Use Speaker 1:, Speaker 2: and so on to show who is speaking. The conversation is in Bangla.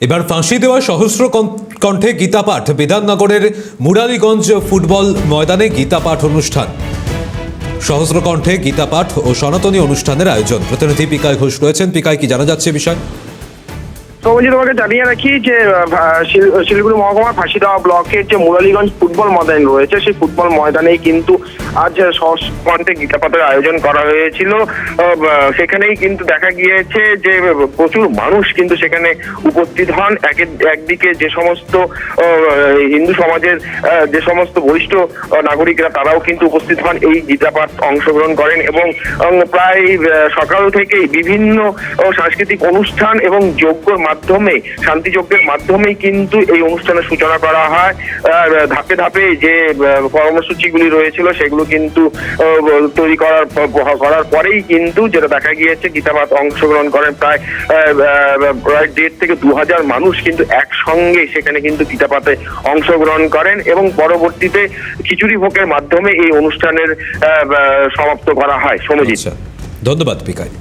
Speaker 1: এবার ফাঁসি দেওয়া সহস্র কণ্ঠে গীতাপাঠ। বিধাননগরের মুরালীগঞ্জ ফুটবল ময়দানে গীতাপাঠ অনুষ্ঠান। সহস্র কণ্ঠে গীতাপাঠ ও সনাতনী অনুষ্ঠানের আয়োজন। প্রতিনিধি পিকায় ঘোষ রয়েছেন। পিকায় কি জানা যাচ্ছে এ বিষয়
Speaker 2: সৌমজি তোমাকে জানিয়ে রাখি যে শিলিগুড়ি মহকুমার ফাঁসিদাওয়া ব্লকের যে মুরালীগঞ্জ ফুটবল ময়দান রয়েছে, সেই ফুটবল ময়দানেই কিন্তু আজ সহস্কণ্ঠে গীতাপাতের আয়োজন করা হয়েছিল। সেখানেই কিন্তু দেখা গিয়েছে যে, প্রচুর মানুষ কিন্তু সেখানে উপস্থিত হন। একে- একদিকে যে সমস্ত হিন্দু সমাজের যে সমস্ত বরিষ্ঠ নাগরিকরা তারাও কিন্তু উপস্থিত হন, এই গীতাপাঠ অংশগ্রহণ করেন এবং প্রায় সকাল থেকেই বিভিন্ন সাংস্কৃতিক অনুষ্ঠান এবং যজ্ঞর শান্তি যজ্ঞের মাধ্যমেই কিন্তু এই অনুষ্ঠানের সূচনা করা হয়। ধাপে ধাপে যে কর্মসূচিগুলি রয়েছিল সেগুলো কিন্তু তৈরি করার করার পরেই কিন্তু যেটা দেখা গিয়েছে, গীতাপাঠ অংশগ্রহণ করেন প্রায় প্রায় দেড় থেকে দু হাজার মানুষ কিন্তু একসঙ্গে সেখানে কিন্তু গীতাপাতে অংশগ্রহণ করেন এবং পরবর্তীতে খিচুড়ি ভোগের মাধ্যমে এই অনুষ্ঠানের সমাপ্ত করা হয়। সমজিৎ
Speaker 1: আচ্ছা। ধন্যবাদ পিকায়